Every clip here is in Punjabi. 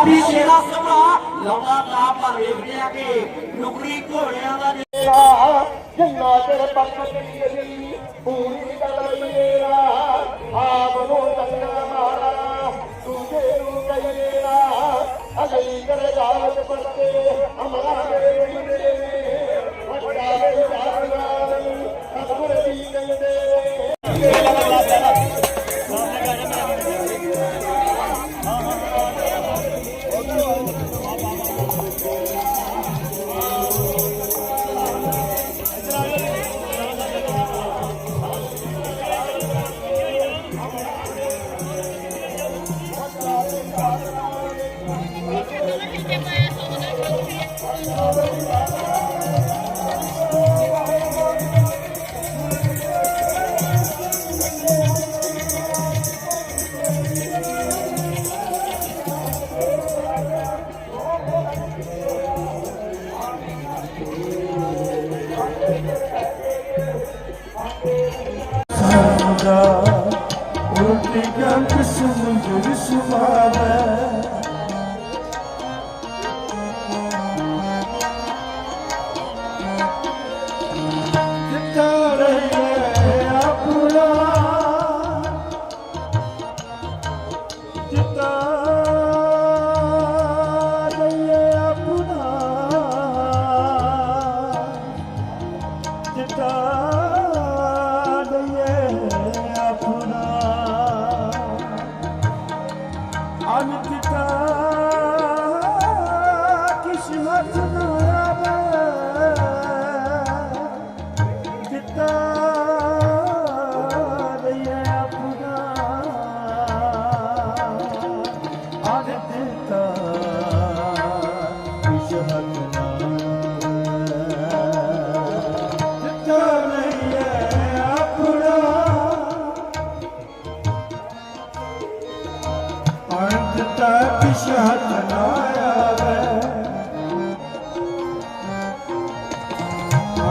ਪੰਜਾਬੀ ਸ਼ੇਰਾ ਸਭਾ ਲਗਾਤਾਰ ਪਰ ਵੇਖ ਰਿਹਾ ਕਿ ਨੁਕਰੀ ਘੋੜਿਆਂ ਦਾ ਜਿਹੜਾ ਜਿੰਨਾ ਤੇਰੇ ਪੱਖ ਦੀ ਪੂਰੀ ਗੱਲ ਮੇਰਾ Unutmayacağım kısımın gülü sulara পিতা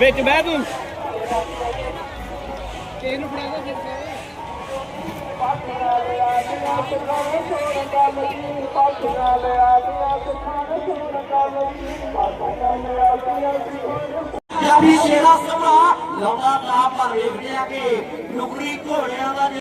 ਵਿੱਚ ਬਹਿ ਤੂੰ। ਯਾਰੀ ਤੇਰਾ ਸਭਾ ਲਾਉਂਦਾ ਤਾਂ ਪਰ ਵੇਖ ਲਿਆ ਕਿ, ਨੁਕਰੀ ਘੋੜਿਆਂ ਦਾ